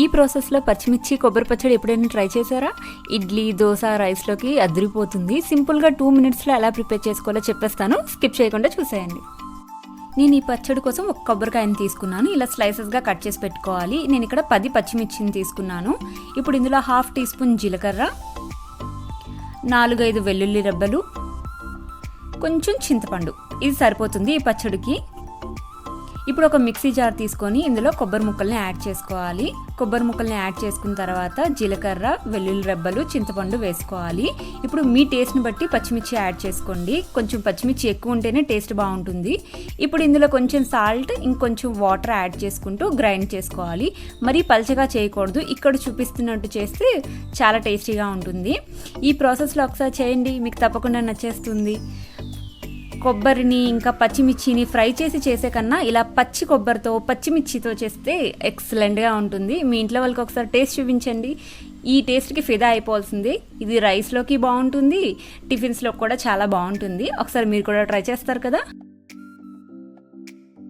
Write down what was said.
ఈ ప్రాసెస్లో పచ్చిమిర్చి కొబ్బరి పచ్చడి ఎప్పుడైనా ట్రై చేశారా? ఇడ్లీ దోశ రైస్లోకి అదిరిపోతుంది. సింపుల్గా టూ మినిట్స్లో ఎలా ప్రిపేర్ చేసుకోవాలో చెప్పేస్తాను. స్కిప్ చేయకుండా చూసేయండి. నేను ఈ పచ్చడి కోసం ఒక కొబ్బరికాయని తీసుకున్నాను. ఇలా స్లైసెస్గా కట్ చేసి పెట్టుకోవాలి. నేను ఇక్కడ పది పచ్చిమిర్చిని తీసుకున్నాను. ఇప్పుడు ఇందులో హాఫ్ టీ స్పూన్ జీలకర్ర నాలుగైదు వెల్లుల్లి రెబ్బలు కొంచెం చింతపండు. ఇది సరిపోతుంది ఈ పచ్చడికి. ఇప్పుడు ఒక మిక్సీ జార్ తీసుకొని ఇందులో కొబ్బరి ముక్కల్ని యాడ్ చేసుకోవాలి. కొబ్బరి ముక్కల్ని యాడ్ చేసుకున్న తర్వాత జీలకర్ర వెల్లుల్లి రెబ్బలు చింతపండు వేసుకోవాలి. ఇప్పుడు మీ టేస్ట్ని బట్టి పచ్చిమిర్చి యాడ్ చేసుకోండి. కొంచెం పచ్చిమిర్చి ఎక్కువ ఉంటేనే టేస్ట్ బాగుంటుంది. ఇప్పుడు ఇందులో కొంచెం సాల్ట్ ఇంకొంచెం వాటర్ యాడ్ చేసుకుంటూ గ్రైండ్ చేసుకోవాలి. మరీ పల్చగా చేయకూడదు. ఇక్కడ చూపిస్తున్నట్టు చేస్తే చాలా టేస్టీగా ఉంటుంది. ఈ ప్రాసెస్లో ఒకసారి చేయండి. మీకు తప్పకుండా నచ్చేస్తుంది. కొబ్బరిని ఇంకా పచ్చిమిర్చిని ఫ్రై చేసి చేసే కన్నా ఇలా పచ్చి కొబ్బరితో పచ్చిమిర్చితో చేస్తే ఎక్సలెంట్గా ఉంటుంది. మీ ఇంట్లో వాళ్ళకి ఒకసారి టేస్ట్ చూపించండి. ఈ టేస్ట్కి ఫిదా అయిపోవాల్సింది. ఇది రైస్లోకి బాగుంటుంది టిఫిన్స్లో కూడా చాలా బాగుంటుంది. ఒకసారి మీరు కూడా ట్రై చేస్తారు కదా?